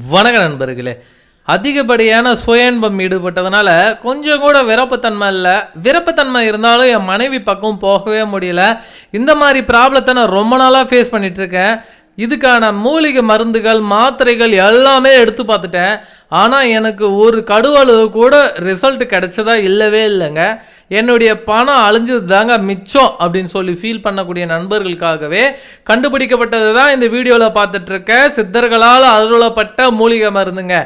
வணக்க நண்பர்களே. அதிகப்படியான சுயன்பம் ஈடுபட்டதுனால கொஞ்சம் கூட விரப்பத்தன்மை இல்லை. விரப்புத்தன்மை இருந்தாலும் என் மனைவி பக்கம் போகவே முடியல. இந்த மாதிரி ப்ராப்ளத்தை நான் ரொம்ப நாளாக ஃபேஸ் பண்ணிகிட்ருக்கேன் இருக்கேன். இதுக்கான மூலிகை மருந்துகள் மாத்திரைகள் எல்லாமே எடுத்து பார்த்துட்டேன். ஆனால் எனக்கு ஒரு கடுவளவு கூட ரிசல்ட் கிடைச்சதா இல்லவே இல்லைங்க. என்னுடைய பணம் அழிஞ்சது தாங்க மிச்சம் அப்படின்னு சொல்லி ஃபீல் பண்ணக்கூடிய நண்பர்களுக்காகவே கண்டுபிடிக்கப்பட்டது தான் இந்த வீடியோவில் பார்த்துட்ருக்க சித்தர்களால் அருளப்பட்ட மூலிகை மருந்துங்க.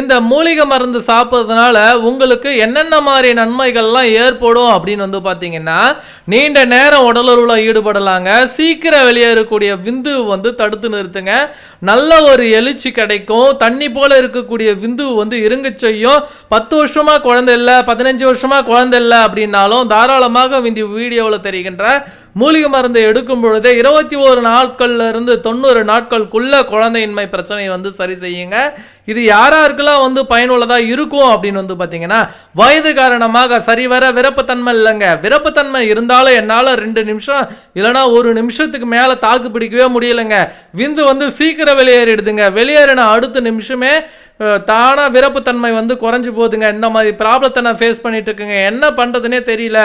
இந்த மூலிகை மருந்து சாப்பிட்றதுனால உங்களுக்கு என்னென்ன மாதிரி நன்மைகள்லாம் ஏற்படும் அப்படின்னு வந்து பார்த்தீங்கன்னா நீண்ட நேரம் உடலுறவில் ஈடுபடலாங்க. சீக்கிரம் வெளியேறக்கூடிய விந்து வந்து தடுத்து நிறுத்துங்க. நல்ல ஒரு எழுச்சி கிடைக்கும். தண்ணி போல இருக்கக்கூடிய விந்து வந்து இருங்க செய்யும். பத்து வருஷமா குழந்தை இல்லை பதினஞ்சு வருஷமா குழந்தை இல்லை அப்படின்னாலும் தாராளமாக இந்த வீடியோவில் தெரிகின்ற மூலிகை மருந்து எடுக்கும் பொழுது இருபத்தி ஒரு நாட்கள்ல இருந்து தொண்ணூறு நாட்களுக்குள்ள குழந்தையின்மை பிரச்சனையை வந்து சரி செய்யுங்க. இது யாராருக்கெல்லாம் வந்து பயனுள்ளதா இருக்கும் அப்படின்னு வந்து பார்த்தீங்கன்னா வயது காரணமாக சரிவர விருப்பத்தன்மை இல்லைங்க. விருப்பத்தன்மை இருந்தாலும் என்னால் ரெண்டு நிமிஷம் இல்லைனா ஒரு நிமிஷத்துக்கு மேலே தாக்கு பிடிக்கவே முடியலைங்க. விந்து வந்து சீக்கிரம் வெளியேறிடுதுங்க. வெளியேறின அடுத்த நிமிஷமே தானாக விருப்பத்தன்மை விரப்புத்தன்மை வந்து குறைஞ்சி போகுதுங்க. இந்த மாதிரி ப்ராப்ளத்தை நான் ஃபேஸ் பண்ணிட்டு இருக்கேங்க. என்ன பண்ணுறதுனே தெரியல.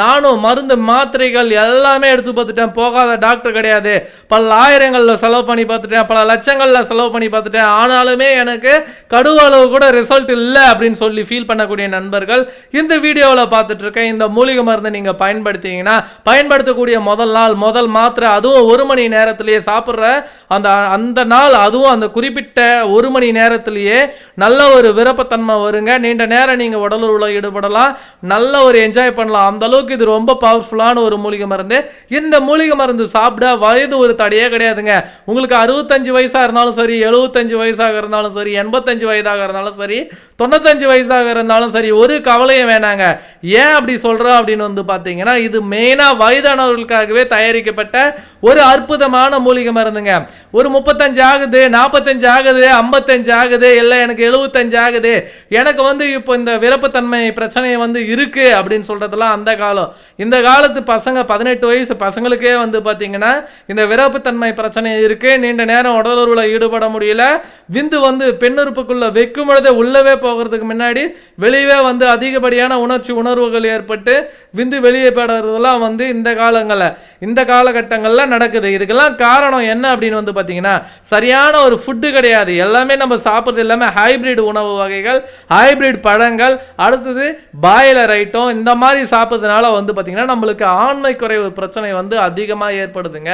நானும் மருந்து மாத்திரைகள் எல்லாமே எடுத்து பார்த்துட்டேன். போகாத டாக்டர் கிடையாது. பல ஆயிரங்களில் செலவு பண்ணி பார்த்துட்டேன். பல லட்சங்களில் செலவு பண்ணி பார்த்துட்டேன். ஆனாலுமே எனக்கு கடுவளவு கூட ரிசல்ட் இல்லை அப்படின்னு சொல்லி ஃபீல் பண்ணக்கூடிய நண்பர்கள் இந்த வீடியோவில் பார்த்துட்டு இருக்கேன். இந்த மூலிகை மருந்தை நீங்கள் பயன்படுத்திங்கன்னா பயன்படுத்தக்கூடிய முதல் நாள் முதல் மாத்திரை அதுவும் ஒரு மணி நேரத்திலேயே சாப்பிட்ற அந்த அந்த நாள் அதுவும் அந்த குறிப்பிட்ட ஒரு மணி நேரத்திலேயே நல்ல ஒரு விருப்பத்தன்மை வருங்க. நீண்ட நேரம் நீங்கள் உடலுறவுல ஈடுபடலாம். நல்ல ஒரு என்ஜாய் பண்ணலாம். அந்த அளவுக்கு இது ரொம்ப பவர்ஃபுல்லான ஒரு மூலிகை மருந்து. இந்த மூலிகை மருந்து சாப்பிட வயது ஒரு தடையே கிடையாதுங்க. உங்களுக்கு அறுபத்தஞ்சு வயசாக இருந்தாலும் சரி எழுபத்தஞ்சு வயசாக இருந்தாலும் சரி எண்பத்தஞ்சு வயதாக இருந்தாலும் சரி தொண்ணூத்தஞ்சு வயசாக இருந்தாலும் சரி ஒரு கவலையும் வேணாங்க. ஏன் அப்படி சொல்கிறோம் அப்படின்னு வந்து பார்த்தீங்கன்னா இது மெயினாக வயதானவர்களுக்காகவே தயாரிக்கப்பட்ட ஒரு அற்புதமான மூலிகை மருந்துங்க. ஒரு முப்பத்தஞ்சு ஆகுது நாற்பத்தஞ்சு ஆகுது ஐம்பத்தஞ்சு ஆகுது இல்லை எனக்கு எழுபத்தஞ்சு ஆகுது எனக்கு வந்து இப்போ இந்த விருப்பத்தன்மை பிரச்சனை வந்து இருக்கு அப்படின்னு சொல்றதெல்லாம் அந்த காலம். இந்த காலத்து பசங்க பதினெட்டு வயசு பசங்களுக்கே வந்து பார்த்தீங்கன்னா இந்த விருப்பத்தன்மை பிரச்சனை இருக்கு நீண்ட நேரம் உடலுறவுல ஈடுபட முடியல விந்து வந்து பெண்ணுறுப்புக்குள்ள வைக்கும் பொழுதே உள்ளவே போகிறதுக்கு முன்னாடி வெளியவே வந்து அதிகப்படியான உணர்ச்சி உணர்வுகள் ஏற்பட்டு விந்து வெளியே படுறதெல்லாம் வந்து இந்த காலங்களில் இந்த காலகட்டங்களில் நடக்குது. இதுக்கெல்லாம் காரணம் என்ன அப்படின்னு வந்து பார்த்தீங்கன்னா சரியான ஒரு ஃபுட்டு கிடையாது. எல்லாமே நம்ம சாப்பிட்றது எல்லாமே ஹைபிரிட் உணவு வகைகள் ஹைபிரிட் பழங்கள். அடுத்தது பாய்லர் ஐட்டம் இந்த மாதிரி சாப்பிட்றதுனால வந்து பார்த்தீங்கன்னா நம்மளுக்கு ஆண்மை குறைவு பிரச்சனை வந்து அதிகமாக ஏற்படுதுங்க.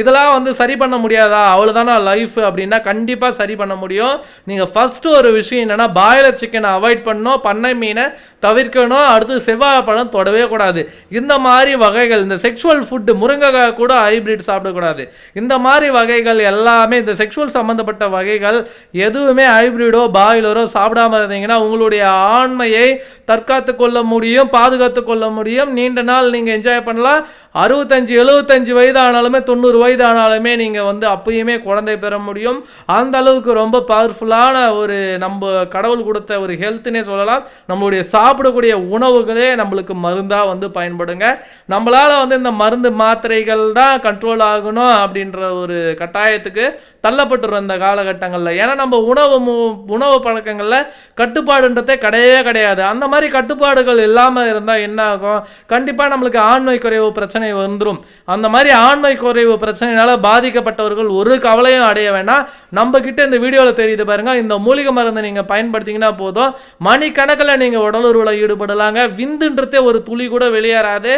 இதெல்லாம் வந்து சரி பண்ண முடியாதா? அவ்வளோதானா லைஃப் அப்படின்னா கண்டிப்பாக சரி பண்ண முடியும். நீங்கள் ஃபஸ்ட்டு ஒரு விஷயம் என்னென்னா பாய்லர் சிக்கனை அவாய்ட் பண்ணணும் பண்ணை மீனை தவிர்க்கணும் அடுத்து செவ்வாய் பழம் தொடவே கூடாது. இந்த மாதிரி வகைகள் இந்த செக்ஷுவல் ஃபுட்டு முருங்கைக்காய் கூட ஹைபிரிட் சாப்பிடக்கூடாது. இந்த மாதிரி வகைகள் எல்லாமே இந்த செக்ஷுவல் சம்மந்தப்பட்ட வகைகள் எதுவுமே ஹைபிரிடோ பாய்லரோ சாப்பிடாம இருந்தீங்கன்னா உங்களுடைய ஆண்மையை தற்காத்து கொள்ள முடியும் பாதுகாத்து கொள்ள முடியும். நீண்ட நாள் நீங்கள் என்ஜாய் பண்ணலாம். அறுபத்தஞ்சு எழுபத்தஞ்சு வயது ஆனாலுமே தொண்ணூறு வயது ஆனாலுமே நீங்கள் வந்து அப்பயுமே குழந்தை பெற முடியும். அந்த அளவுக்கு ரொம்ப பவர்ஃபுல்லாக பவர்ஃபுல்லான ஒரு நம்ம கடவுள் கொடுத்த ஒரு ஹெல்த்துனே சொல்லலாம். நம்மளுடைய சாப்பிடக்கூடிய உணவுகளே நம்மளுக்கு மருந்தாக வந்து பயன்படுங்க. நம்மளால் வந்து இந்த மருந்து மாத்திரைகள் தான் கண்ட்ரோல் ஆகணும் அப்படின்ற ஒரு கட்டாயத்துக்கு தள்ளப்பட்டுரும் இந்த காலகட்டங்களில். ஏன்னா நம்ம உணவு மு- உணவு பழக்கங்களில் கட்டுப்பாடுன்றதே கிடையவே கிடையாது. அந்த மாதிரி கட்டுப்பாடுகள் இல்லாமல் இருந்தால் என்ன ஆகும் கண்டிப்பாக நம்மளுக்கு ஆண்மை குறைவு பிரச்சனை வந்துடும் அந்த மாதிரி ஆண்மை குறைவு பிரச்சனைனால பாதிக்கப்பட்டவர்கள் ஒரு கவலையும் அடைய வேண்டாம் நம்ம கிட்ட இந்த வீடியோவில் தெரியுது பாருங்க. இந்த மூலிகை மருந்தை நீங்கள் பயன்படுத்திங்கன்னா போதும். மணிக்கணக்கில் நீங்கள் உடலுறவில் ஈடுபடலாங்க. விந்துன்றதே ஒரு துளி கூட வெளியேறாது.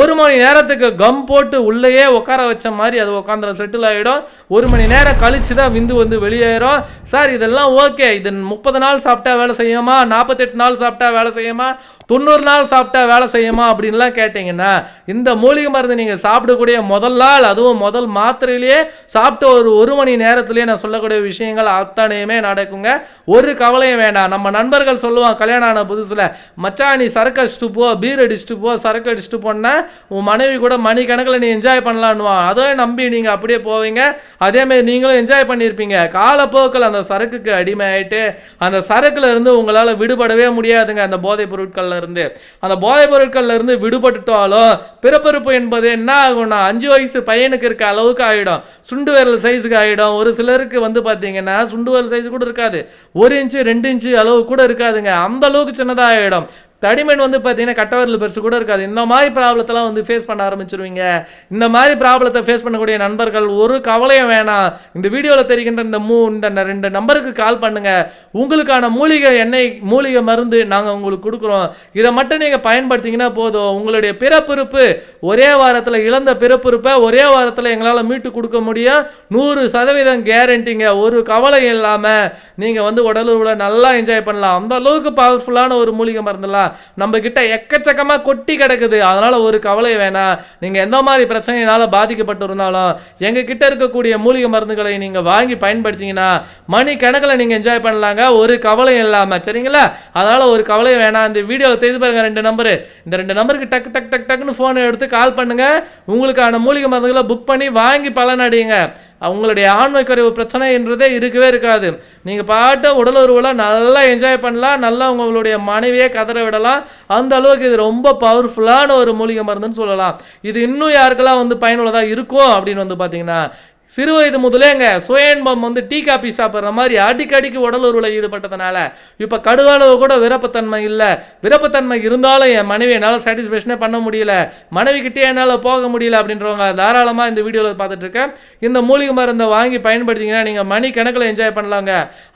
ஒரு மணி நேரத்துக்கு கம் போட்டு உள்ளேயே உட்கார வச்ச மாதிரி அது உட்காந்துற செட்டில் ஆகிடும் ஒரு மணி நேரம் கழிச்சு தான் விந்து வந்து வெளியேறும். சார் இதெல்லாம் ஓகே. இது முப்பது நாள் சாப்பிட்டா வேலை செய்யுமா? நாற்பத்தெட்டு நாள் சாப்பிட்டா வேலை செய்யுமா? தொண்ணூறு நாள் சாப்பிட்டா வேலை செய்யுமா? அப்படின்லாம் கேட்டிங்கன்னா இந்த மூலிகை மருந்து நீங்கள் சாப்பிடக்கூடிய முதல் நாள் அதுவும் முதல் மாத்திரையிலேயே சாப்பிட்ட ஒரு ஒரு மணி நேரத்துலேயே நான் சொல்லக்கூடிய விஷயங்கள் அத்தனையுமே நடக்குங்க. ஒரு கவலையும் வேண்டாம். நம்ம நண்பர்கள் சொல்லுவான் கல்யாணம் ஆன புதுசில் மச்சான் நீ சரக்கு அடிச்சுட்டு போ பீர் அடிச்சுட்டு போ சரக்கு அடிச்சுட்டு போனால் உன் மனைவி கூட மணிக்கணக்கில் நீ என்ஜாய் பண்ணலான்னுவான். அதையும் நம்பி நீங்கள் அப்படியே போவீங்க. அதேமாரி நீங்களும் என்ஜாய் பண்ணியிருப்பீங்க காலப்போக்கில் அந்த சரக்குக்கு அடிமை அடிமையாயிட்டு அந்த சரக்குல இருந்து உங்களால் விடுபடவே முடியாதுங்க அந்த போதைப் பொருட்கள்ல இருந்து. அந்த போதைப் பொருட்கள்ல இருந்து விடுபட்டுட்டாலும் பிறப்பிறப்பு என்பது என்ன ஆகும்னா அஞ்சு வயசு பையனுக்கு இருக்க அளவுக்கு ஆகிடும் சுண்டு விரல் சைஸுக்கு ஆகிடும் ஒரு சிலருக்கு வந்து பார்த்தீங்கன்னா சுண்டு விரல் சைஸ் கூட இருக்காது. ஒரு இன்ச்சு ரெண்டு இன்ச்சு அளவு கூட இருக்காதுங்க. அந்த அளவுக்கு சின்னதாக ஆகிடும் தடிமன் வந்து பார்த்தீங்கன்னா கட்டவரில் பெருசு கூட இருக்காது. இந்த மாதிரி ப்ராப்ளத்தெல்லாம் வந்து ஃபேஸ் பண்ண ஆரம்பிச்சிருவீங்க. இந்த மாதிரி ப்ராப்ளத்தை ஃபேஸ் பண்ணக்கூடிய நண்பர்கள் ஒரு கவலையும் வேணாம். இந்த வீடியோவில் தெரிகின்ற இந்த மூ இந்த ரெண்டு நம்பருக்கு கால் பண்ணுங்கள் உங்களுக்கான மூலிகை எண்ணெய் மூலிகை மருந்து நாங்கள் உங்களுக்கு கொடுக்குறோம். இதை மட்டும் நீங்கள் பயன்படுத்திங்கன்னா போதும். உங்களுடைய பிறப்புறுப்பு ஒரே வாரத்தில் இழந்த பிறப்புறுப்பை ஒரே வாரத்தில் எங்களால் மீட்டு கொடுக்க முடியும். நூறு சதவீதம் கேரண்டிங்க ஒரு கவலை இல்லாமல் நீங்கள் வந்து உடலுறவுல நல்லா என்ஜாய் பண்ணலாம். அந்த அளவுக்கு பவர்ஃபுல்லான ஒரு மூலிகை மருந்துலாம் நம்ம கிட்ட எக்கச்சக்கமா கொட்டி கிடக்குது. அதனால ஒரு கவலை வேணாம். நீங்க எந்த மாதிரி பிரச்சனையினால பாதிக்கப்பட்டு இருந்தாலும் எங்க கிட்ட இருக்கக்கூடிய மூலிகை மருந்துகளை நீங்க வாங்கி பயன்படுத்திங்கன்னா மணி கணக்கில் நீங்க என்ஜாய் பண்ணலாங்க. ஒரு கவலையும் இல்லாம. சரிங்களா? அதனால ஒரு கவலையும் வேணாம். இந்த வீடியோவில் தெரிந்து பாருங்க ரெண்டு நம்பரு. இந்த ரெண்டு நம்பருக்கு டக்கு டக் டக் டக்குன்னு ஃபோனை எடுத்து கால் பண்ணுங்க. உங்களுக்கான மூலிகை மருந்துகளை புக் பண்ணி வாங்கி பலனடையுங்க. அவங்களுடைய ஆண்மை குறைவு பிரச்சனைன்றதே இருக்கவே இருக்காது. நீங்கள் பாட்டு உடல் உருவெல்லாம் நல்லா என்ஜாய் பண்ணலாம். நல்லா உங்களுடைய மனைவியே கதற விடலாம். அந்த அளவுக்கு இது ரொம்ப பவர்ஃபுல்லான ஒரு மூலிகை மருந்துன்னு சொல்லலாம். இது இன்னும் யாருக்கெல்லாம் வந்து பயனுள்ளதாக இருக்கும் அப்படின்னு வந்து பார்த்தீங்கன்னா சிறு வயது முதலேங்க சுயன்பம் வந்து டீ காபி சாப்பிட்ற மாதிரி அடிக்கடிக்கு உடலுறவில் ஈடுபட்டதுனால இப்போ கடுகளவு கூட விருப்பத்தன்மை இல்லை. விருப்பத்தன்மை இருந்தாலும் என் மனைவி என்னால் சாட்டிஸ்ஃபேக்ஷனே பண்ண முடியல. மனைவிக்கிட்டே என்னால் போக முடியல அப்படின்றவங்க தாராளமாக இந்த வீடியோவில் பார்த்துட்ருக்கேன் இந்த மூலிகை மருந்தை வாங்கி பயன்படுத்திங்கன்னா நீங்கள் மணி கணக்கில் என்ஜாய் பண்ணலாங்க.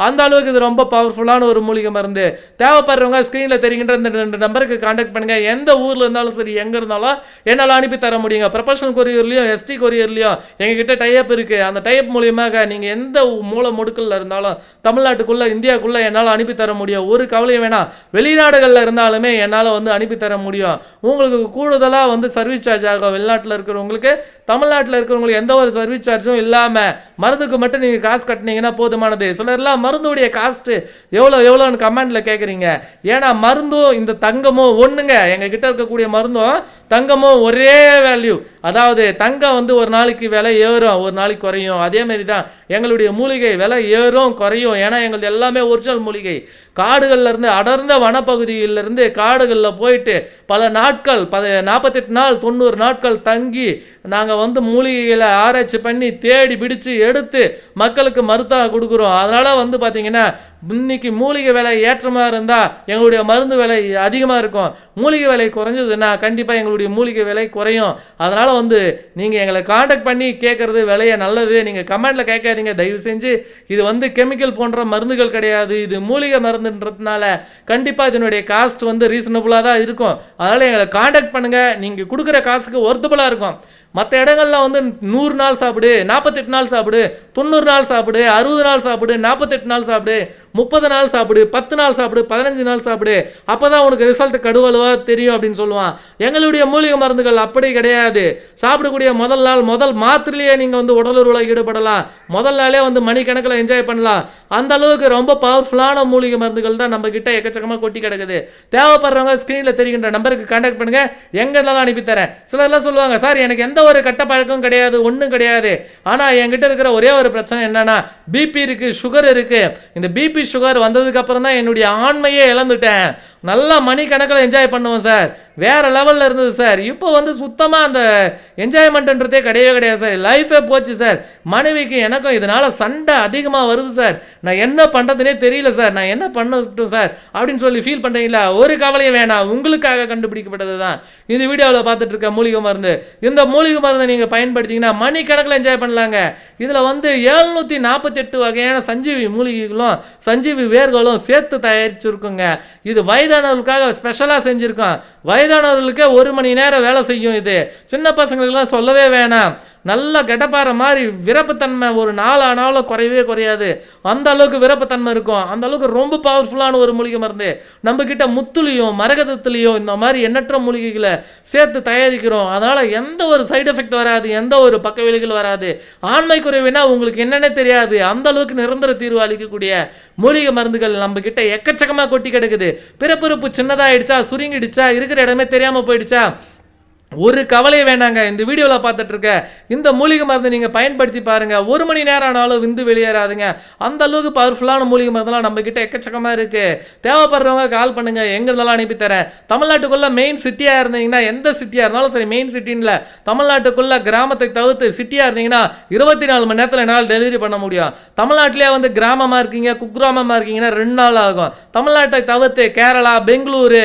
அந்த அளவுக்கு இது ரொம்ப பவர்ஃபுல்லான ஒரு மூலிகை மருந்து. தேவைப்படுறவங்க ஸ்க்ரீனில் தெரிகின்ற இந்த ரெண்டு நம்பருக்கு காண்டாக்ட் பண்ணுங்கள் எந்த ஊரில் இருந்தாலும் சரி எங்கே இருந்தாலும் என்னால் அனுப்பி தர முடியுங்க. ப்ரொஃபஷனல் கொரியர்லையும் எஸ்டி கொரியர்லேயும் எங்ககிட்ட டைப் இருக்குது அந்த டைப் மூலியமாக நீங்கள் எந்த மூல முடுக்கல்ல இருந்தாலும் தமிழ்நாட்டுக்குள்ளே இந்தியாவுக்குள்ளே என்னால் அனுப்பி தர முடியும். ஒரு கவலையும் வேணாம். வெளிநாடுகளில் இருந்தாலுமே என்னால் வந்து அனுப்பி தர முடியும். உங்களுக்கு கூடுதலாக வந்து சர்வீஸ் சார்ஜ் ஆகும். வெளிநாட்டில் இருக்கிறவங்களுக்கு தமிழ்நாட்டில் இருக்கிறவங்களுக்கு எந்த ஒரு சர்வீஸ் சார்ஜும் இல்லாமல் மருந்துக்கு மட்டும் நீங்கள் காசு கட்டினீங்கன்னா போதுமானது. சிலர்லாம் மருந்துடைய காஸ்ட்டு எவ்வளோ எவ்வளோன்னு கமெண்டில் கேட்குறீங்க ஏன்னா மருந்தும் இந்த தங்கமும் ஒன்றுங்க எங்கள் கிட்ட இருக்கக்கூடிய மருந்தும் தங்கமும் ஒரே வேல்யூ அதாவது தங்கம் வந்து ஒரு நாளைக்கு விலை ஏறும். ஒரு நாளைக்கு குறையும். அதே மாதிரி தான் எங்களுடைய மூலிகை விலை ஏறும் குறையும். ஏன்னா எங்களுது எல்லாமே ஒரிஜினல் மூலிகை. காடுகள்லேருந்து அடர்ந்த வனப்பகுதியிலிருந்து காடுகளில் போயிட்டு பல நாட்கள் பத நாற்பத்தெட்டு நாள் தொண்ணூறு நாட்கள் தங்கி நாங்கள் வந்து மூலிகைகளை ஆராய்ச்சி பண்ணி தேடி பிடிச்சு எடுத்து மக்களுக்கு மருத்தாக கொடுக்குறோம். அதனால் வந்து பார்த்திங்கன்னா இன்னைக்கு மூலிகை விலை ஏற்றமாக இருந்தால் எங்களுடைய மருந்து விலை அதிகமாக இருக்கும். மூலிகை விலை குறைஞ்சதுன்னா கண்டிப்பாக எங்களுடைய மூலிகை விலை குறையும். அதனால் வந்து நீங்கள் எங்களை காண்டாக்ட் பண்ணி கேட்குறது விலையை நல்லது. நீங்கள் கமெண்டில் கேட்காதீங்க தயவு செஞ்சு இது வந்து கெமிக்கல் போன்ற மருந்துகள் கிடையாது. இது மூலிகை மருந்து மருந்துன்றதுனால கண்டிப்பாக இதனுடைய காஸ்ட் வந்து ரீசனபுளாக தான் இருக்கும். அதனால் எங்களை காண்டாக்ட் பண்ணுங்கள் நீங்கள் கொடுக்குற காசுக்கு ஒர்த்தபுளாக இருக்கும். மற்ற இடங்கள்ல வந்து நூறு நாள் சாப்பிடு நாற்பத்தெட்டு நாள் சாப்பிடு தொண்ணூறு நாள் சாப்பிடு அறுபது நாள் சாப்பிடு நாற்பத்தெட்டு நாள் சாப்பிடு முப்பது நாள் சாப்பிடு பத்து நாள் சாப்பிடு பதினஞ்சு நாள் சாப்பிடு அப்போ தான் உனக்கு ரிசல்ட் கடுவலுவாக தெரியும் அப்படின்னு சொல்லுவான். எங்களுடைய மூலிகை மருந்துகள் அப்படி கிடையாது. சாப்பிடக்கூடிய முதல் நாள் முதல் மாத்திரையிலேயே நீங்கள் வந்து உடலுறவில் ஈடுபடலாம். முதல் நாளே வந்து மணிக்கணக்கில் என்ஜாய் பண்ணலாம். அந்த அளவுக்கு ரொம்ப பவர்ஃபுல்லான மூலிகை மருந்து மருந்துகள் தான் நம்ம கிட்ட எக்கச்சக்கமாக கொட்டி கிடக்குது. தேவைப்படுறவங்க ஸ்க்ரீனில் தெரிகின்ற நம்பருக்கு கான்டாக்ட் பண்ணுங்க. எங்க இருந்தாலும் அனுப்பித்தரேன் சிலர்லாம் சொல்லுவாங்க சார் எனக்கு எந்த ஒரு கட்ட பழக்கம் கிடையாது ஒன்றும் கிடையாது. ஆனால் என்கிட்ட இருக்கிற ஒரே ஒரு பிரச்சனை என்னன்னா பிபி இருக்கு சுகர் இருக்கு. இந்த பிபி சுகர் வந்ததுக்கு அப்புறம் தான் என்னுடைய ஆண்மையே இழந்துட்டேன். நல்லா மணி கணக்கில் என்ஜாய் பண்ணுவோம் சார் வேற லெவலில் இருந்தது சார் இப்போ வந்து சுத்தமாக அந்த என்ஜாய்மெண்ட்ன்றதே கிடையவே கிடையாது சார் லைஃபே போச்சு சார் மனைவிக்கு எனக்கும் இதனால சண்டை அதிகமாக வருது சார் நான் என்ன பண்ணுறதுனே தெரியல சார் நான் என்ன பண்ணட்டும் சார் அப்படின்னு சொல்லி ஃபீல் பண்ணுறீங்களா ஒரு கவலையும் வேணாம். உங்களுக்காக கண்டுபிடிக்கப்பட்டது தான் இந்த வீடியோவில் பார்த்துட்டு இருக்க மூலிகை மருந்து. இந்த மூலிகை மருந்தை நீங்கள் பயன்படுத்திங்கன்னா மணி கணக்கில் என்ஜாய் பண்ணலாங்க. இதில் வந்து ஏழ்நூற்றி நாற்பத்தெட்டு வகையான சஞ்சீவி மூலிகைகளும் சஞ்சீவி வேர்களும் சேர்த்து தயாரிச்சிருக்குங்க. இது வயதானவர்களுக்காக ஸ்பெஷலாக செஞ்சுருக்கோம். வயதானவர்களுக்கே ஒரு மணி நேரம் வேலை செய்யும் இது. சின்ன பசங்களுக்கெல்லாம் சொல்லவே வேணாம். நல்ல கெட்டப்பாறை மாதிரி விரப்புத்தன்மை ஒரு நாளானாலும் குறையவே குறையாது. அந்த அளவுக்கு விரப்புத்தன்மை இருக்கும். அந்த அளவுக்கு ரொம்ப பவர்ஃபுல்லான ஒரு மூலிகை மருந்து. நம்மக்கிட்ட முத்துலேயும் முத்துலையும் இந்த மாதிரி எண்ணற்ற மூலிகைகளை சேர்த்து தயாரிக்கிறோம். அதனால் எந்த ஒரு சைடு எஃபெக்ட் வராது எந்த ஒரு பக்க விலைகள் வராது. ஆண்மை குறைவுனா உங்களுக்கு என்னென்ன தெரியாது. அந்த அளவுக்கு நிரந்தர தீர்வு அளிக்கக்கூடிய மூலிகை மருந்துகள் நம்மக்கிட்ட எக்கச்சக்கமாக கொட்டி கிடக்குது. பிறப்பிறப்பு சின்னதாகிடுச்சா சுருங்கிடுச்சா இருக்கிற இடமே தெரியாமல் போயிடுச்சா? ஒரு கவலை வேணாங்க இந்த வீடியோவில் பார்த்துட்ருக்க இந்த மூலிகை மருந்து நீங்கள் பயன்படுத்தி பாருங்கள் ஒரு மணி நேரம் ஆனாலும் விந்து வெளியேறாதுங்க. அந்த அளவுக்கு பவர்ஃபுல்லான மூலிகை மருந்துலாம் நம்மக்கிட்ட எக்கச்சக்கமாக இருக்குது தேவைப்படுறவங்க கால் பண்ணுங்கள் எங்கே இருந்தாலும் அனுப்பி தரேன். தமிழ்நாட்டுக்குள்ளே மெயின் சிட்டியாக இருந்தீங்கன்னா எந்த சிட்டியாக இருந்தாலும் சரி மெயின் சிட்டின்ல தமிழ்நாட்டுக்குள்ளே கிராமத்தை தவிர்த்து சிட்டியாக இருந்தீங்கன்னா இருபத்தி நாலு மணி நேரத்தில் என்னால் டெலிவரி பண்ண முடியும். தமிழ்நாட்டிலே வந்து கிராமமாக இருக்கீங்க குக்கிராமமாக இருக்கீங்கன்னா ரெண்டு நாள் ஆகும். தமிழ்நாட்டை தவிர்த்து கேரளா பெங்களூரு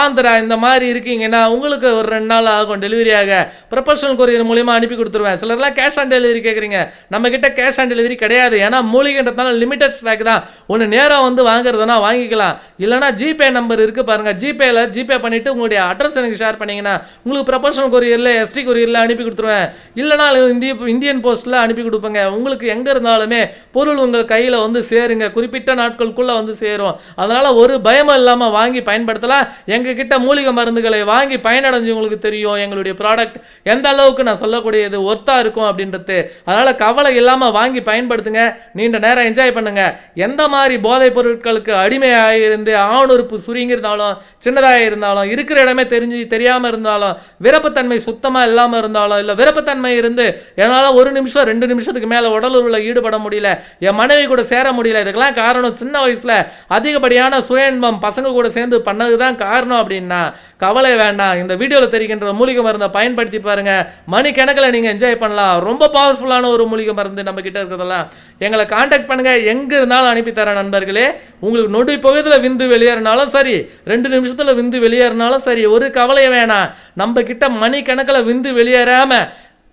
ஆந்திரா இந்த மாதிரி இருக்கீங்கன்னா உங்களுக்கு ஒரு ரெண்டு நாள் ஆகும் டெலிவரியாக ப்ரொஃபஷனல் கொரியர் மூலியமாக அனுப்பி கொடுத்துருவேன். சிலர்லாம் கேஷ் ஆன் டெலிவரி கேட்குறீங்க நம்ம கிட்ட கேஷ் ஆன் டெலிவரி கிடையாது. ஏன்னா மூலிகைன்றதுனால லிமிடெட் ஸ்டாக் தான். ஒன்று நேராக வந்து வாங்குறதுனா வாங்கிக்கலாம். இல்லைனா ஜிபே நம்பர் இருக்குது பாருங்கள் ஜிபேல ஜிபே பண்ணிட்டு உங்களுடைய அட்ரஸ் எனக்கு ஷேர் பண்ணீங்கன்னா உங்களுக்கு ப்ரொஃபஷனல் கொரியரில் எஸ்டி கொரியரில் அனுப்பி கொடுத்துருவேன். இல்லைனா இந்திய இந்தியன் போஸ்ட்டில் அனுப்பி கொடுப்பேங்க. உங்களுக்கு எங்கே இருந்தாலுமே பொருள் உங்கள் கையில் வந்து சேருங்க. குறிப்பிட்ட நாட்களுக்குள்ளே வந்து சேரும். அதனால் ஒரு பயமும் இல்லாமல் வாங்கி பயன்படுத்தலாம். எங்ககிட்ட மூலிகை மருந்துகளை வாங்கி பயனடைஞ்சவங்களுக்கு தெரியும். எங்களுடைய ப்ராடக்ட் எந்த அளவுக்கு நான் சொல்லக்கூடியது ஒர்த்தாக இருக்கும் அப்படின்றது. அதனால் கவலை இல்லாமல் வாங்கி பயன்படுத்துங்க நீண்ட நேரம் என்ஜாய் பண்ணுங்க. எந்த மாதிரி போதைப் பொருட்களுக்கு அடிமையாக இருந்து ஆணுறுப்பு சுருங்கியிருந்தாலும் சின்னதாக இருந்தாலும் இருக்கிற இடமே தெரிஞ்சு தெரியாமல் இருந்தாலும் விருப்பத்தன்மை சுத்தமாக இல்லாமல் இருந்தாலும் இல்லை விருப்பத்தன்மை இருந்து என்னால் ஒரு நிமிஷம் ரெண்டு நிமிஷத்துக்கு மேலே உடலுறவில் ஈடுபட முடியல என் மனைவி கூட சேர முடியல இதுக்கெல்லாம் காரணம் சின்ன வயசில் அதிகப்படியான சுயன்பம் பசங்க கூட சேர்ந்து பண்ணது தான் காரணம் அப்படின்னா கவலை வேண்டாம். இந்த வீடியோவில் தெரிகின்ற மூலிகை மருந்தை பயன்படுத்தி பாருங்க. மணிக்கணக்கில் நீங்கள் என்ஜாய் பண்ணலாம். ரொம்ப பவர்ஃபுல்லான ஒரு மூலிகை மருந்து நம்ம கிட்ட இருக்கிறதெல்லாம். எங்களை காண்டாக்ட் பண்ணுங்க. எங்கே இருந்தாலும் அனுப்பித்தரேன் நண்பர்களே. உங்களுக்கு நொடி பகுதியில் விந்து வெளியேறினாலும் சரி ரெண்டு நிமிஷத்தில் விந்து வெளியேறினாலும் சரி ஒரு கவலை வேணாம். நம்ம கிட்ட மணிக்கணக்கில் விந்து வெளியேறாம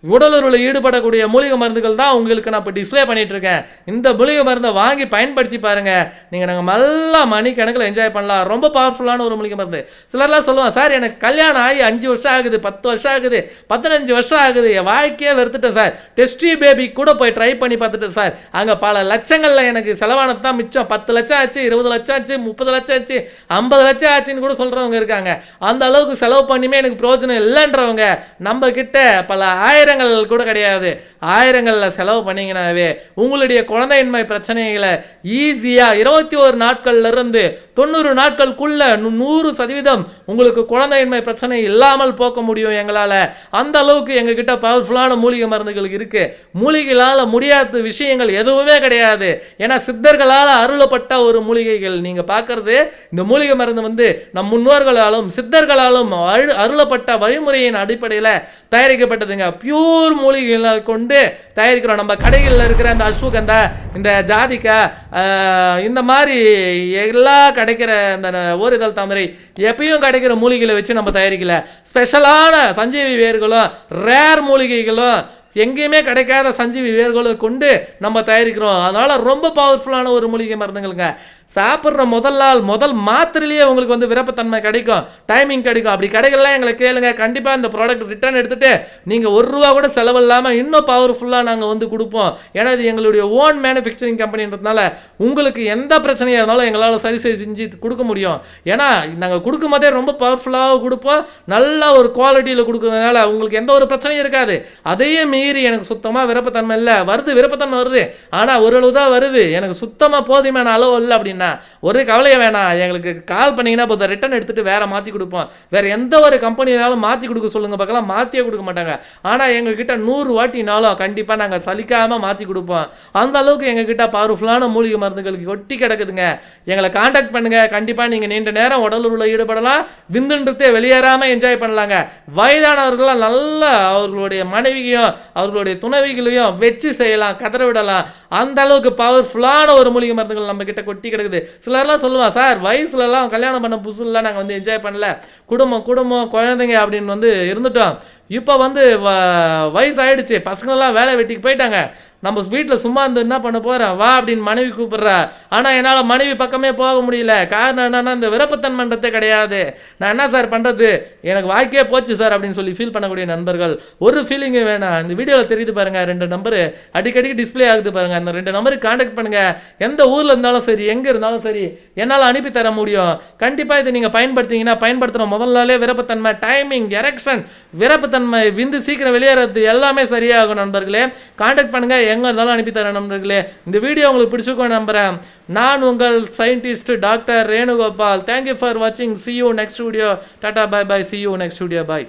உடலுறவில் ஈடுபடக்கூடிய மூலிகை மருந்துகள் தான் உங்களுக்கு நான் இப்போ டிஸ்ப்ளே பண்ணிட்டு இருக்கேன் இந்த மூலிகை மருந்தை வாங்கி பயன்படுத்தி பாருங்கள் நீங்கள் நாங்கள் நல்லா மணிக்கணக்கில் என்ஜாய் பண்ணலாம். ரொம்ப பவர்ஃபுல்லான ஒரு மூலிகை மருந்து. சிலர்லாம் சொல்லுவாங்க சார் எனக்கு கல்யாணம் ஆகி அஞ்சு வருஷம் ஆகுது பத்து வருஷம் ஆகுது பதினஞ்சு வருஷம் ஆகுது. என் வாழ்க்கையே வெறுத்துட்டேன் சார். டெஸ்டி பேபி கூட போய் ட்ரை பண்ணி பார்த்துட்டேன் சார். அங்கே பல லட்சங்களில் எனக்கு செலவானது தான் மிச்சம். பத்து லட்சம் ஆச்சு இருபது லட்சம் ஆச்சு முப்பது லட்சம் ஆச்சு ஐம்பது லட்சம் ஆச்சுன்னு கூட சொல்கிறவங்க இருக்காங்க. அந்த அளவுக்கு செலவு பண்ணியுமே எனக்கு பிரயோஜனம் இல்லைன்றவங்க நம்ம கிட்ட பல ஆயிரங்கள் கூட கிடையாது. ஆயிரங்களில் செலவு பண்ணிங்கனாவே உங்களுடைய குழந்தையின்மை பிரச்சனைகளை ஈஸியாக இருபத்தி ஒரு நாட்கள்ல இருந்து தொண்ணூறு நாட்களுக்குள்ள நூறு சதவீதம் உங்களுக்கு குழந்தையின்மை பிரச்சனை இல்லாமல் போக்க முடியும் எங்களால். அந்த அளவுக்கு எங்ககிட்ட பவர்ஃபுல்லான மூலிகை மருந்துகள் இருக்கு. மூலிகைகளால் முடியாத விஷயங்கள் எதுவுமே கிடையாது. ஏன்னா சித்தர்களால் அருளப்பட்ட ஒரு மூலிகைகள். நீங்கள் பார்க்குறது இந்த மூலிகை மருந்து வந்து நம் முன்னோர்களாலும் சித்தர்களாலும் அரு அருளப்பட்ட வழிமுறையின் அடிப்படையில் தயாரிக்கப்பட்டதுங்க. பியூர் மூலிகைகளை கொண்டு தயாரிக்கிறோம். நம்ம கடைகளில் இருக்கிற அந்த அஸ்வகந்தா இந்த ஜாதிக்கா இந்த மாதிரி எல்லா கிடைக்கிற அந்த ஓரிதழ் தாமரை எப்பயும் கிடைக்கிற மூலிகைகளை வச்சு நம்ம தயாரிக்கல. ஸ்பெஷலான சஞ்சீவி வேர்களும் ரேர் மூலிகைகளும் எங்கேயுமே கிடைக்காத சஞ்சீவி வேர்களை கொண்டு நம்ம தயாரிக்கிறோம். அதனால் ரொம்ப பவர்ஃபுல்லான ஒரு மூலிகை மருந்துங்களுங்க. சாப்பிட்ற முதல் நாள் முதல் மாத்திரையிலேயே உங்களுக்கு வந்து விருப்பத்தன்மை கிடைக்கும். டைமிங் கிடைக்கும். அப்படி கிடைக்கலாம் எங்களை கேளுங்க. கண்டிப்பாக இந்த ப்ராடக்ட் ரிட்டர்ன் எடுத்துகிட்டு நீங்கள் ஒரு ரூபா கூட செலவு இல்லாமல் இன்னும் பவர்ஃபுல்லாக நாங்கள் வந்து கொடுப்போம். ஏன்னா இது எங்களுடைய ஓன் மேனுஃபேக்சரிங் கம்பெனின்றதுனால உங்களுக்கு எந்த பிரச்சனையாக இருந்தாலும் எங்களால் சரி செஞ்சு கொடுக்க முடியும். ஏன்னா நாங்கள் கொடுக்கும் போதே ரொம்ப பவர்ஃபுல்லாக கொடுப்போம். நல்ல ஒரு குவாலிட்டியில் கொடுக்கறதுனால உங்களுக்கு எந்த ஒரு பிரச்சனையும் இருக்காது. அதையும் மீறி எனக்கு சுத்தமாக விருப்பத்தன்மை இல்லை. வருது விருப்பத்தன்மை வருது. ஆனால் ஓரளவு தான் வருது. எனக்கு சுத்தமாக போதுமான அளவு இல்லை அப்படின்னா ஒரு கவலையை வேணாம். எங்களுக்கு கால் பண்ணீங்கன்னா இப்போ ரிட்டர்ன் எடுத்துட்டு வேறு மாற்றி கொடுப்போம். வேறு எந்த ஒரு கம்பெனியாலும் மாற்றி கொடுக்க சொல்லுங்க. பக்கம்லாம் மாற்றியே கொடுக்க மாட்டாங்க. ஆனால் எங்ககிட்ட நூறு வாட்டினாலும் கண்டிப்பாக நாங்கள் சலிக்காமல் மாற்றி கொடுப்போம். அந்த அளவுக்கு எங்ககிட்ட பவர்ஃபுல்லான மூலிகை மருந்துகளுக்கு ஒட்டி கிடக்குதுங்க. எங்களை காண்டாக்ட் பண்ணுங்கள் கண்டிப்பாக நீங்கள் நீண்ட நேரம் உடலுள்ள ஈடுபடலாம். விந்துன்றதே வெளியேறாமல் என்ஜாய் பண்ணலாங்க. வயதானவர்கள்லாம் நல்லா அவர்களுடைய மனைவியையும் அவர்களுடைய துணவிகளையும் வச்சு செய்யலாம் கதற விடலாம். அந்த அளவுக்கு பவர்ஃபுல்லான ஒரு மூலிகை மருந்துகள் நம்ம கிட்ட கொட்டி கிடக்குது. சிலர்லாம் சொல்லுவான் சார் வயசுலலாம் கல்யாணம் பண்ண புதுசுலாம் நாங்கள் வந்து என்ஜாய் பண்ணல. குடும்பம் குடும்பம் குழந்தைங்க அப்படின்னு வந்து இருந்துட்டோம். இப்போ வந்து வ- வயசு ஆயிடுச்சு வேலை வெட்டிக்கு போயிட்டாங்க. நம்ம வீட்டில் சும்மா இருந்து என்ன பண்ண போகிறேன் வா அப்படின்னு மனைவி கூப்பிட்றா. ஆனால் என்னால் மனைவி பக்கமே போக முடியல. காரணம் என்னென்னா இந்த விருப்பத்தன்மன்றத்தே கிடையாது. நான் என்ன சார் பண்ணுறது எனக்கு வாழ்க்கையே போச்சு சார் அப்படின்னு சொல்லி ஃபீல் பண்ணக்கூடிய நண்பர்கள் ஒரு ஃபீலிங்கு வேணாம். இந்த வீடியோவில் தெரியுது பாருங்கள் ரெண்டு நம்பரு அடிக்கடிக்கு டிஸ்ப்ளே ஆகுது பாருங்கள் அந்த ரெண்டு நம்பருக்கு காண்டாக்ட் பண்ணுங்கள் எந்த ஊரில் இருந்தாலும் சரி எங்கே இருந்தாலும் சரி என்னால் அனுப்பி தர முடியும். கண்டிப்பாக இதை நீங்கள் பயன்படுத்திங்கன்னா பயன்படுத்துகிற முதல் நாளே விருப்பத்தன்மை டைமிங் எரெக்ஷன் விருப்பத்தன்மை விந்து சீக்கிரம் வெளியேறது எல்லாமே சரியாகும் நண்பர்களே. காண்டாக்ட் பண்ணுங்கள் எங்கே இருந்தாலும் அனுப்பி தரேன் நண்பர்களே. இந்த வீடியோ உங்களுக்கு பிடிச்சிருக்கோம் நம்புகிறேன் நான் உங்கள் scientist doctor Renugopal. Thank you for வாட்சிங் see you next video tata bye bye see you next video bye